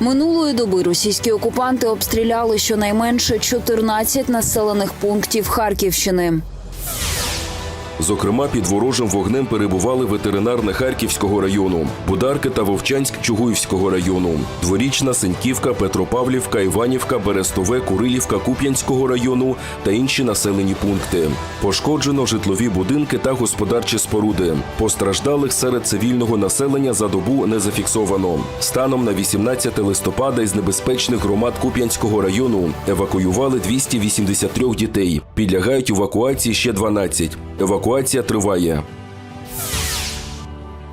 Минулої доби російські окупанти обстріляли щонайменше 14 населених пунктів Харківщини. Зокрема, під ворожим вогнем перебували ветеринарне Харківського району, Бударки та Вовчанськ Чугуївського району, Дворічна, Сеньківка, Петропавлівка, Іванівка, Берестове, Курилівка Куп'янського району та інші населені пункти. Пошкоджено житлові будинки та господарчі споруди. Постраждалих серед цивільного населення за добу не зафіксовано. Станом на 18 листопада із небезпечних громад Куп'янського району евакуювали 283 дітей. Підлягають евакуації ще 12. Евакуація триває.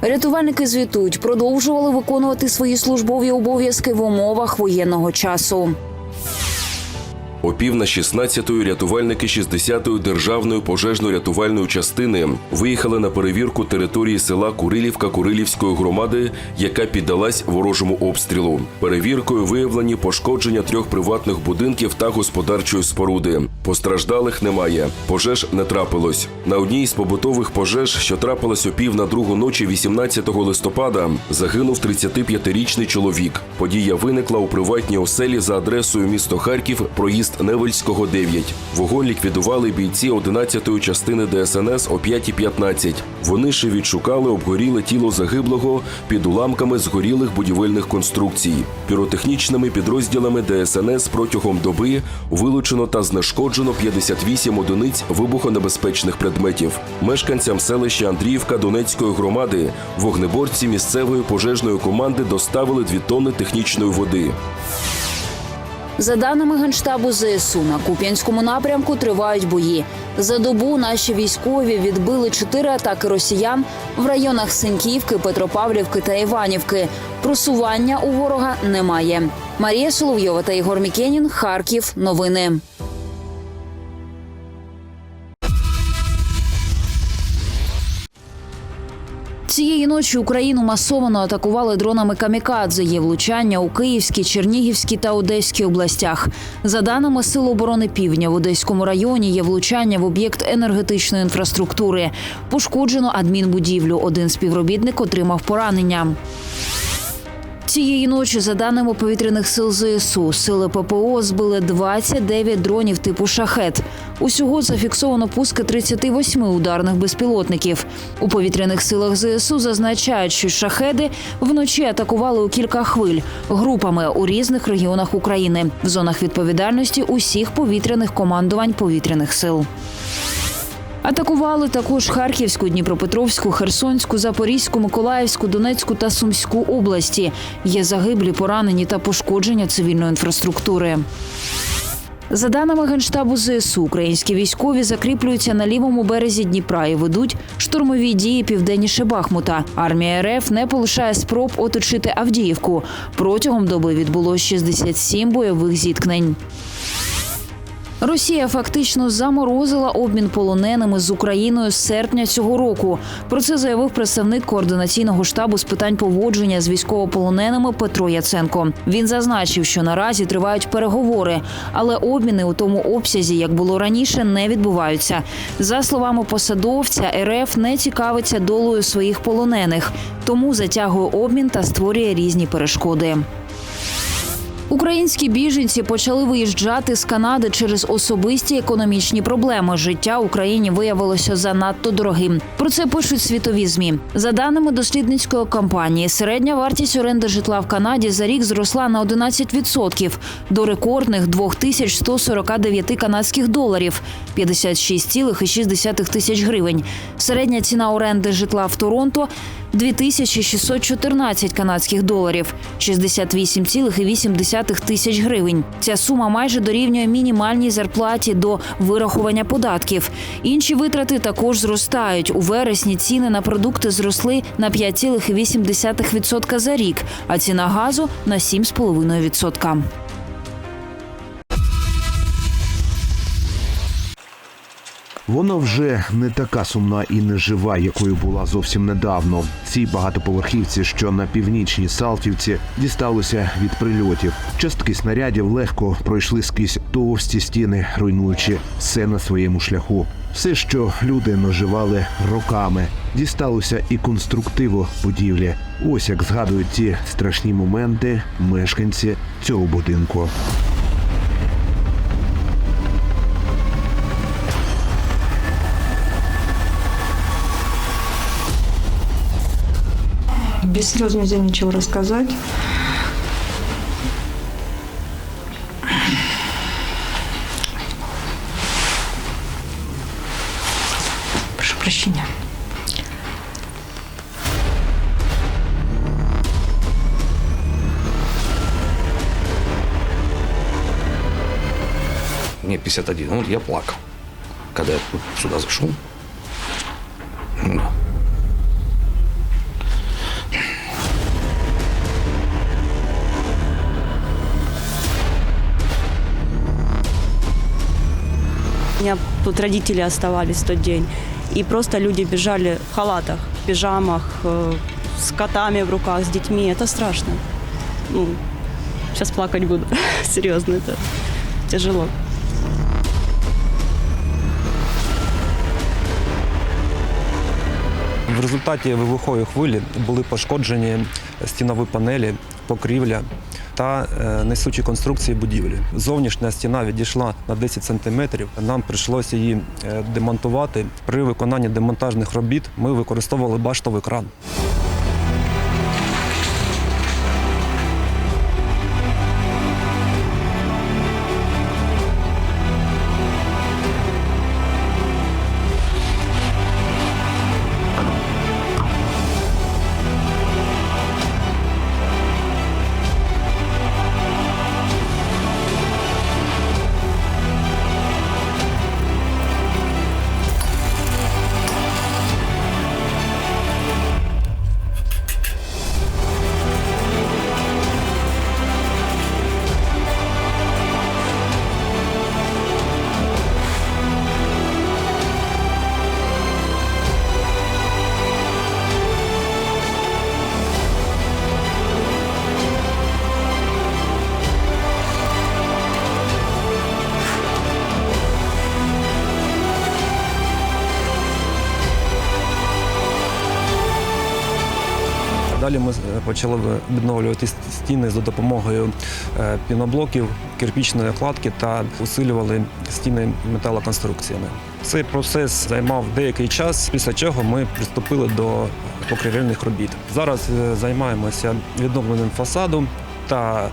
Рятувальники звітують, продовжували виконувати свої службові обов'язки в умовах воєнного часу. О пів на 16-ї рятувальники 60-ї державної пожежно-рятувальної частини виїхали на перевірку території села Курилівка Курилівської громади, яка піддалась ворожому обстрілу. Перевіркою виявлені пошкодження трьох приватних будинків та господарчої споруди. Постраждалих немає. Пожеж не трапилось. На одній із побутових пожеж, що трапилась о пів на другу ночі 18 листопада, загинув 35-річний чоловік. Подія виникла у приватній оселі за адресою місто Харків, проїзд Невельського 9. Вогонь ліквідували бійці 11-ї частини ДСНС о 5.15. Вони ще відшукали обгоріле тіло загиблого під уламками згорілих будівельних конструкцій. Піротехнічними підрозділами ДСНС протягом доби вилучено та знешкоджено 58 одиниць вибухонебезпечних предметів. Мешканцям селища Андріївка Донецької громади вогнеборці місцевої пожежної команди доставили 2 тонни технічної води. За даними генштабу ЗСУ, на Куп'янському напрямку тривають бої. За добу наші військові відбили чотири атаки росіян в районах Синьківки, Петропавлівки та Іванівки. Просування у ворога немає. Марія Соловйова та Ігор Мікенін. Харків. Новини. Цієї ночі Україну масовано атакували дронами камікадзе. Є влучання у Київській, Чернігівській та Одеській областях. За даними Сил оборони Півдня, в Одеському районі є влучання в об'єкт енергетичної інфраструктури. Пошкоджено адмінбудівлю. Один співробітник отримав поранення. Цієї ночі, за даними повітряних сил ЗСУ, сили ППО збили 29 дронів типу шахет. Усього зафіксовано пуски 38 ударних безпілотників. У повітряних силах ЗСУ зазначають, що шахеди вночі атакували у кілька хвиль групами у різних регіонах України в зонах відповідальності усіх повітряних командувань повітряних сил. Атакували також Харківську, Дніпропетровську, Херсонську, Запорізьку, Миколаївську, Донецьку та Сумську області. Є загиблі, поранені та пошкодження цивільної інфраструктури. За даними генштабу ЗСУ, українські військові закріплюються на лівому березі Дніпра і ведуть штурмові дії південніше Бахмута. Армія РФ не полишає спроб оточити Авдіївку. Протягом доби відбулось 67 бойових зіткнень. Росія фактично заморозила обмін полоненими з Україною з серпня цього року. Про це заявив представник координаційного штабу з питань поводження з військовополоненими Петро Яценко. Він зазначив, що наразі тривають переговори, але обміни у тому обсязі, як було раніше, не відбуваються. За словами посадовця, РФ не цікавиться долею своїх полонених, тому затягує обмін та створює різні перешкоди. Українські біженці почали виїжджати з Канади через особисті економічні проблеми. Життя в Україні виявилося занадто дорогим. Про це пишуть світові змі. За даними дослідницької компанії, середня вартість оренди житла в Канаді за рік зросла на 11% до рекордних 2149 канадських доларів 56,6 тисяч гривень. Середня ціна оренди житла в Торонто 2614 канадських доларів 68,8 тисяч гривень. Ця сума майже дорівнює мінімальній зарплаті до вирахування податків. Інші витрати також зростають. У вересні ціни на продукти зросли на 5,8% за рік, а ціна газу на 7,5%. Вона вже не така сумна і не жива, якою була зовсім недавно. Цій багатоповерхівці, що на північній Салтівці, дісталося від прильотів. Частки снарядів легко пройшли скрізь товсті стіни, руйнуючи все на своєму шляху. Все, що люди наживали роками, дісталося і конструктиву будівлі. Ось як згадують ті страшні моменти мешканці цього будинку. Без слез нельзя ничего рассказать. Прошу прощения. Мне 51. Ну, вот я плакал, когда я сюда зашел. Да. меня тут родители оставались в тот день. И просто люди бежали в халатах, в пижамах, э, с котами в руках, с детьми. Это страшно. Ну, сейчас плакать буду. Серьезно, это тяжело. В результаті вибухової хвилі були пошкоджені стінові панелі, покрівля та е, несучі конструкції будівлі. Зовнішня стіна відійшла на 10 сантиметрів. Нам прийшлося її е, демонтувати. При виконанні демонтажних робіт ми використовували баштовий кран. Далі ми е, почали відновлювати стіни за допомогою е, піноблоків, кирпічної кладки та усилювали стіни металоконструкціями. Цей процес займав деякий час, після чого ми приступили до покрівельних робіт. Зараз е, займаємося відновленням фасаду та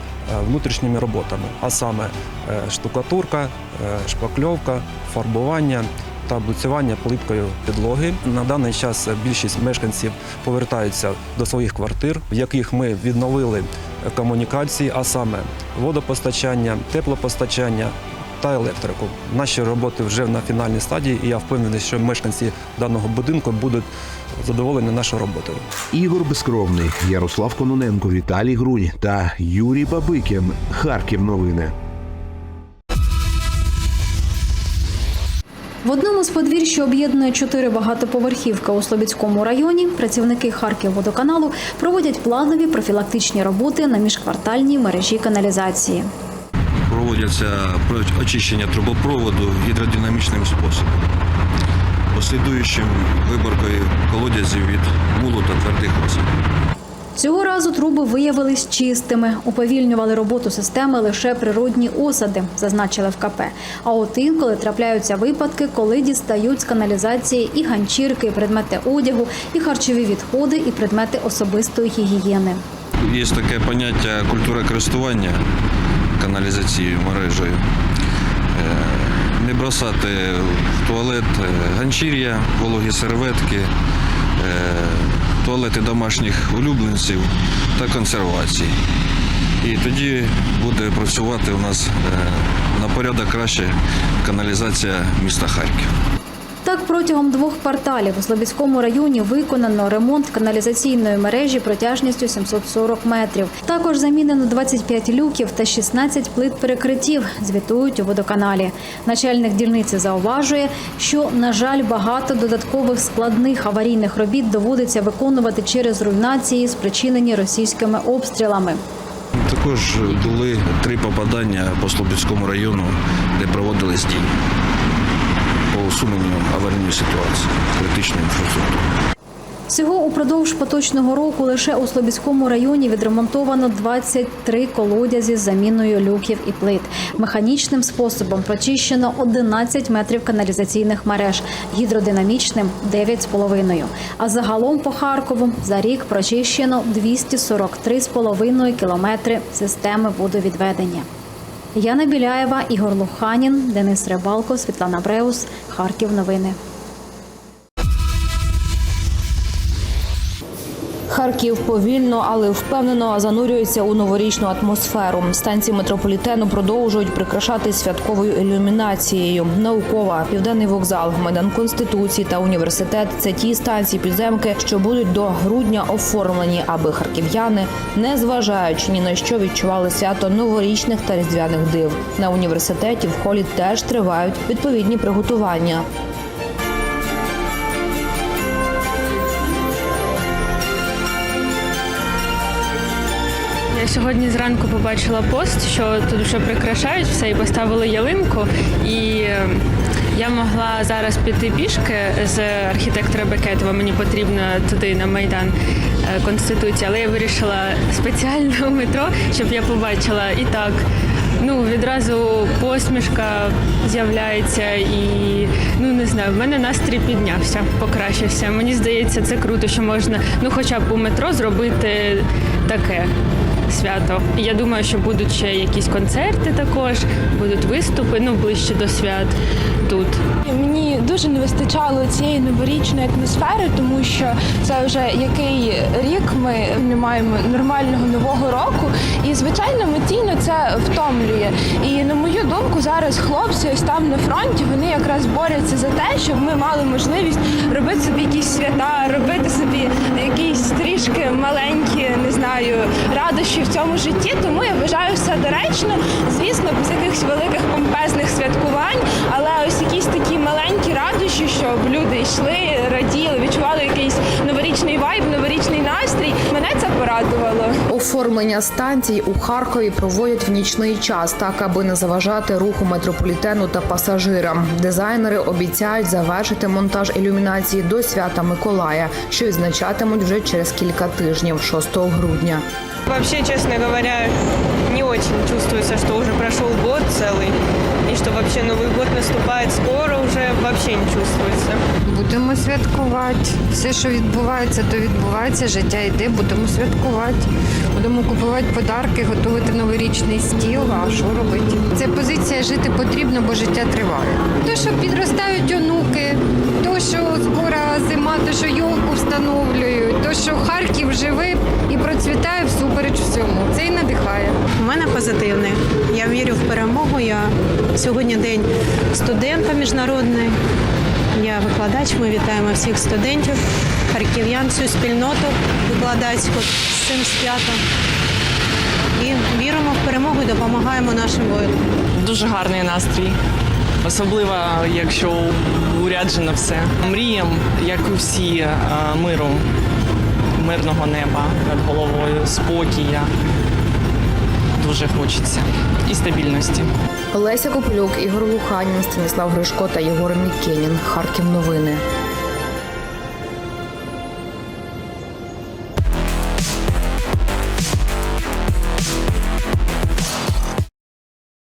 внутрішніми роботами, а саме штукатурка, шпакльовка, фарбування та облицювання плиткою підлоги. На даний час більшість мешканців повертаються до своїх квартир, в яких ми відновили комунікації, а саме водопостачання, теплопостачання та електрику. Наші роботи вже на фінальній стадії, і я впевнений, що мешканці даного будинку будуть задоволені нашою роботою. Ігор Безкровний, Ярослав Кононенко, Віталій Грунь та Юрій Бабикін. Харків новини. В одному з подвір'я, що об'єднує чотири багатоповерхівки у Слобідському районі, працівники Харківводоканалу проводять планові профілактичні роботи на міжквартальній мережі каналізації. проводяться про- очищення трубопроводу гідродинамічним способом, послідуючим виборкою колодязів від мулу та твердих осіб. Цього разу труби виявились чистими, уповільнювали роботу системи лише природні осади, зазначили в КП. А от інколи трапляються випадки, коли дістають з каналізації і ганчірки, і предмети одягу, і харчові відходи, і предмети особистої гігієни. Є таке поняття культура користування каналізацією мережею. Е, Не бросати в туалет е, ганчір'я, вологі серветки, е, туалети домашніх улюбленців та консервації. І тоді буде працювати у нас е, на порядок краще каналізація міста Харків. Та Так, протягом двох кварталів у Слобідському районі виконано ремонт каналізаційної мережі протяжністю 740 метрів. Також замінено 25 люків та 16 плит перекриттів. Звітують у водоканалі. Начальник дільниці зауважує, що на жаль багато додаткових складних аварійних робіт доводиться виконувати через руйнації, спричинені російськими обстрілами. Також були три попадання по Слобідському району, де проводились дії усуненню аварійної ситуації, критичної інфраструктури. Всього упродовж поточного року лише у Слобідському районі відремонтовано 23 колодязі з заміною люків і плит. Механічним способом прочищено 11 метрів каналізаційних мереж, гідродинамічним 9,5. А загалом по Харкову за рік прочищено 243,5 кілометри системи водовідведення. Яна Біляєва, Ігор Луханін, Денис Рибалко, Світлана Бреус, Харків. Новини. Харків повільно, але впевнено занурюється у новорічну атмосферу. Станції метрополітену продовжують прикрашати святковою ілюмінацією. Наукова, південний вокзал, майдан конституції та університет це ті станції підземки, що будуть до грудня оформлені, аби харків'яни, не зважаючи ні на що, відчували свято новорічних та різдвяних див. На університеті в холі теж тривають відповідні приготування. Сьогодні зранку побачила пост, що тут вже прикрашають все і поставили ялинку. І е, я могла зараз піти пішки з архітектора Бекетова. Мені потрібно туди на майдан е, Конституції, але я вирішила спеціально у метро, щоб я побачила і так. Ну, відразу посмішка з'являється і ну не знаю, в мене настрій піднявся, покращився. Мені здається, це круто, що можна ну хоча б у метро зробити таке свято. Я думаю, що будуть ще якісь концерти також, будуть виступи, ну ближче до свят тут. Мені дуже не вистачало цієї новорічної атмосфери, тому що це вже який рік ми не маємо нормального нового року. І звичайно, емоційно це втомлює. І на мою думку, зараз хлопці ось там на фронті вони якраз борються за те, щоб ми мали можливість робити собі якісь свята, робити собі якісь трішки маленькі, не знаю, радощі в цьому житті. Тому я вважаю все доречно. Звісно, без якихось великих помпезних святкувань, але ось якісь такі маленькі радощі, щоб люди йшли, раділи, відчували якийсь новорічний вайб, новорічний настрій. Мене це порадувало. Оформлення станцій у Харкові проводять в нічний час, так аби не заважати руху метрополітену та пасажирам. Дизайнери обіцяють завершити монтаж ілюмінації до свята Миколая, що відзначатимуть вже через кілька тижнів, 6 грудня. Вообще, честно говоря, не очень чувствуется, что уже прошел год целый, и что вообще Новый год наступает скоро, уже вообще не чувствуется. Будемо святкувати. Все, що відбувається, то відбувається. Життя йде, будемо святкувати. Будемо купувати подарки, готувати новорічний стіл. А що робити? Це позиція жити потрібно, бо життя триває. То, що підростають онуки, то, що скоро зима, то, що йолку встановлюють, то, що Харків живе і процвітає всупереч всьому. Це і надихає. У мене позитивне. Я вірю в перемогу. Я сьогодні день студента міжнародний. Я викладач. Ми вітаємо всіх студентів, харків'ян, всю спільноту викладацьку з цим святом. І віримо в перемогу і допомагаємо нашим воїнам. Дуже гарний настрій. Особливо, якщо уряджено все. Мріям, як і всі, е, миру, мирного неба над головою, спокія. Дуже хочеться. І стабільності. Леся Копилюк, Ігор Луханін, Станіслав Гришко та Єгор Мікенін. Харків новини.